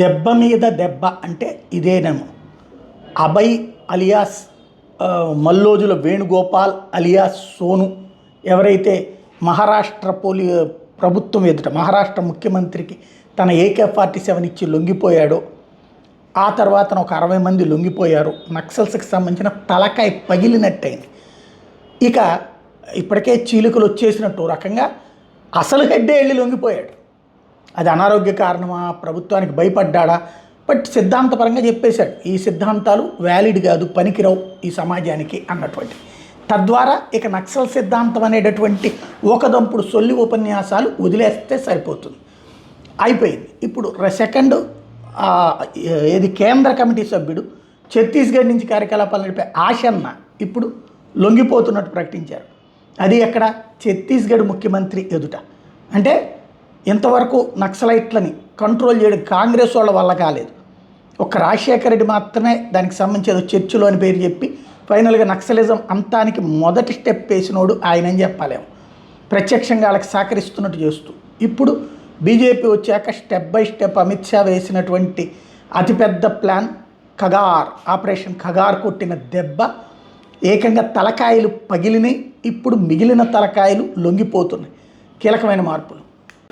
దెబ్బ మీద దెబ్బ అంటే ఇదేనేమో అభయ్ అలియాస్ మల్లోజుల వేణుగోపాల్ అలియాస్ సోను ఎవరైతే మహారాష్ట్ర పోలి ప్రభుత్వం ఎదుట మహారాష్ట్ర ముఖ్యమంత్రికి తన ఏకే ఫార్టీ సెవెన్ ఇచ్చి లొంగిపోయాడో ఆ తర్వాత ఒక అరవై మంది లొంగిపోయారు. నక్సల్స్కి సంబంధించిన తలకాయ పగిలినట్టయింది. ఇక ఇప్పటికే చీలికలు వచ్చేసినట్టు రకంగా అసలు హెడ్డే వెళ్ళి లొంగిపోయాడు. అది అనారోగ్య కారణమా? ప్రభుత్వానికి భయపడ్డాడా? బట్ సిద్ధాంతపరంగా చెప్పేశాడు ఈ సిద్ధాంతాలు వ్యాలిడ్ కాదు పనికిరావు ఈ సమాజానికి అన్నటువంటి. తద్వారా ఇక నక్సల్ సిద్ధాంతం అనేటటువంటి ఒకదంపుడు సొల్లి ఉపన్యాసాలు వదిలేస్తే సరిపోతుంది. అయిపోయింది. ఇప్పుడు సెకండ్ ఏది కేంద్ర కమిటీ సభ్యుడు ఛత్తీస్గఢ్ నుంచి కార్యకలాపాలు నడిపే ఆశన్న ఇప్పుడు లొంగిపోతున్నట్టు ప్రకటించారు. అది ఎక్కడ? ఛత్తీస్గఢ్ ముఖ్యమంత్రి ఎదుట. అంటే ఇంతవరకు నక్సలైట్లని కంట్రోల్ చేయడం కాంగ్రెస్ వాళ్ళ వల్ల కాలేదు. ఒక్క రాజశేఖర రెడ్డి మాత్రమే దానికి సంబంధించి ఏదో చర్చలో అని పేరు చెప్పి ఫైనల్గా నక్సలిజం అంతానికి మొదటి స్టెప్ వేసినోడు ఆయన అని ప్రత్యక్షంగా వాళ్ళకి సహకరిస్తున్నట్టు చేస్తూ. ఇప్పుడు బీజేపీ వచ్చాక step by step Amit Shah వేసినటువంటి అతిపెద్ద ప్లాన్ ఖగార్ ఆపరేషన్ ఖగార్ కొట్టిన దెబ్బ ఏకంగా తలకాయలు పగిలినాయి. ఇప్పుడు మిగిలిన తలకాయలు లొంగిపోతున్నాయి. కీలకమైన మార్పులు.